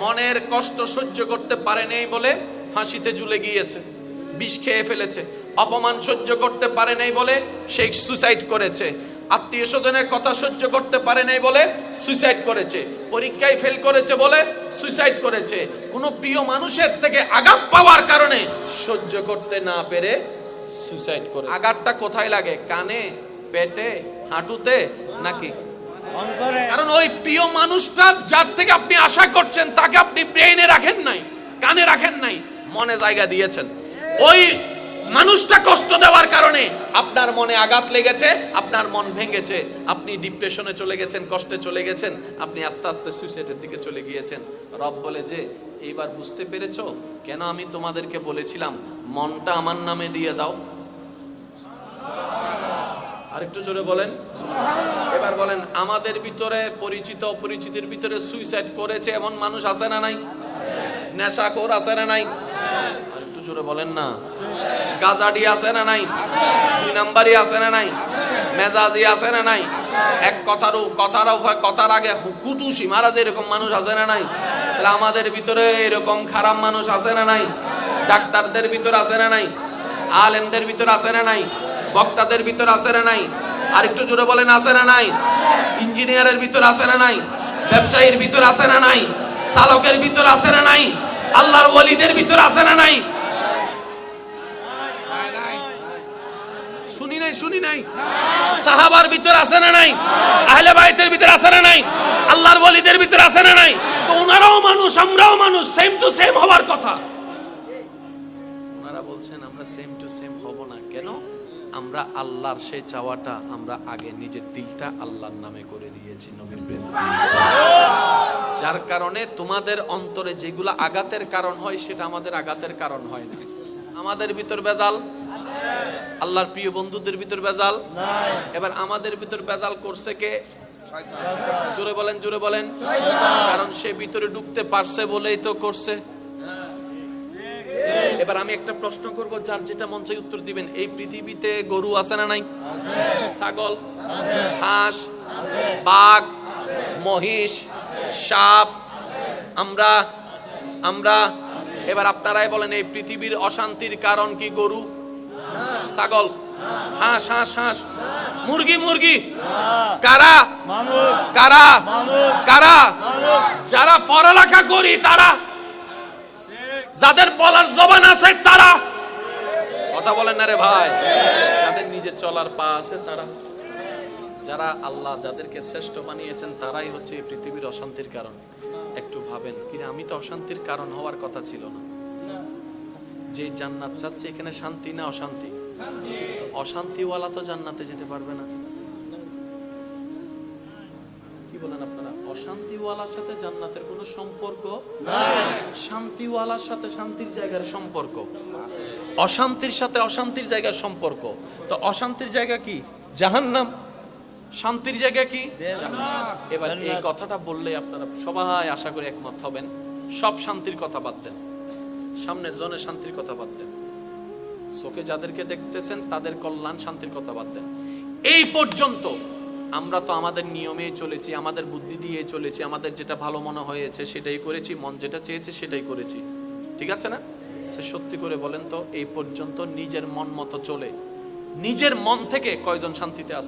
মনের কষ্ট সহ্য করতে পারে নাই বলে ফাঁসিতে ঝুলে গিয়েছে, বিষ খেয়ে ফেলেছে। অপমান সহ্য করতে পারে নাই বলে সে সুসাইড করেছে। আত্মীয় স্বজনের কথা সহ্য করতে পারে নাই বলে সুইসাইড করেছে। পরীক্ষায় ফেল করেছে বলে সুইসাইড করেছে। কোনো প্রিয় মানুষের থেকে আঘাত পাওয়ার কারণে সহ্য করতে না পেরে সুইসাইড করে আঘাতটা কোথায় লাগে? কানে, পেটে, হাঁটুতে নাকি কারণ ওই প্রিয় মানুষটা যার থেকে আপনি আশা করছেন, তাকে আপনি ব্রেইনে রাখেন নাই, কানে রাখেন নাই, মনে জায়গা দিয়েছেন। ওই মানুষটা কষ্ট দেওয়ার কারণে আপনার মনে আঘাত লেগেছে, আপনার মন ভেঙেছে, আপনি ডিপ্রেশনে চলে গেছেন, কষ্টে চলে গেছেন, আপনি আস্তে আস্তে সুইসাইডের দিকে চলে গিয়েছেন। রব বলে যে, এইবার বুঝতে পেরেছ? কেন আমি তোমাদেরকে বলেছিলাম, মনটা আমার নামে দিয়ে দাও? আরেকটু জোরে বলেন। এবার বলেন, আমাদের ভিতরে পরিচিত অপরিচিতের ভিতরে সুইসাইড করেছে এমন মানুষ আছে না নাই? নেশাখোর আছে না নাই? আরেকটু জোরে বলেন না। গাজাডি আছে না নাই? দুই নাম্বারই আছে না নাই? মেজাজি আছে না নাই? এক কথার কথার কথার আগে কুটুসি মারা যে এরকম মানুষ আছে না নাই? তাহলে আমাদের ভিতরে এরকম খারাপ মানুষ আছে না নাই? ডাক্তারদের ভিতর আছে না নাই? আলেমদের ভিতর আছে না নাই? বক্তাদের ভিতর আছে না নাই? আর একটু জোরে বলেন, আছে না নাই? ইঞ্জিনিয়ারের ভিতর আছে না নাই? ব্যবসায়ীর ভিতর আছে না নাই? চালকের ভিতর আছে না নাই? আল্লাহর ওলিদের ভিতর আছে না নাই? কথা। বলছেন, আমরা সেম টু সেম হব না। কেন? আমরা আল্লাহর সেই চাওয়াটা আমরা আগে নিজের দিলটা আল্লাহর নামে করে দিয়েছি নবীর যার কারণে তোমাদের অন্তরে যেগুলো আঘাতের কারণ হয়, সেটা আমাদের আঘাতের কারণ হয় না। আমাদের ভিতর বেজাল আল্লাহর প্রিয় বন্ধুদের ভিতর বেজাল এবার আমাদের ভিতর বেজাল করছে কে? জোরে বলেন জোরে বলেন। কারণ সে ভিতরে ঢুকতে পারছে বলেই তো করছে। এবার আমি একটা প্রশ্ন করব যার যেটা মন চাই উত্তর দিবেন। এই পৃথিবীতে গরু আছে না নাই? ছাগল হাঁস বাঘ মহিষ সাপ আমরা আমরা। এবার আপনারাই বলেন এই পৃথিবীর অশান্তির কারণ কি গরু? ছাগল। হাঁস হাঁস হাঁস। মুরগি মুরগি। কারা? কারা? কারা? যারা পড়ালেখা করি তারা যাদের বলার জবান আছে তারা। কথা বলেন না রে ভাই। যাদের নিজের চলার পা আছে তারা। যারা আল্লাহ যাদেরকে শ্রেষ্ঠ বানিয়েছেন, তারাই হচ্ছে এই পৃথিবীর অশান্তির কারণ। একটু ভাবেন, কিরে, আমি তো অশান্তির কারণ হওয়ার কথা ছিল না। যে জান্নাত চাচ্ছে এখানে শান্তি না অশান্তি? অশান্তিওয়ালা তো জান্নাতে যেতে পারবে না। কি বলেন আপনারা? অশান্তিওয়ালার সাথে জান্নাতের কোনো সম্পর্ক? শান্তিওয়ালার সাথে শান্তির জায়গার সম্পর্ক। অশান্তির সাথে অশান্তির জায়গার সম্পর্ক। তো অশান্তির জায়গা কি? জাহান্নাম। শান্তির জায়গা কি? এবার এই কথাটা বললে আপনারা সবাই আশা করি একমত হবেন। সব শান্তির কথা বাদ দেন। সামনের জনে শান্তির কথা বাদ দেন। চোখে যাদেরকে দেখতেছেন তাদের কল্যাণ শান্তির কথা বাদ দেন। এই পর্যন্ত আমরা তো আমাদের নিয়মে চলেছি, আমাদের বুদ্ধি দিয়ে চলেছি, আমাদের যেটা ভালো মনে হয়েছে সেটাই করেছি, মন যেটা চেয়েছে সেটাই করেছি। ঠিক আছে না? সে সত্যি করে বলেন তো, এই পর্যন্ত নিজের মন মতো চলে। নিজের মন থেকে কয়জন শান্তিতে আছে?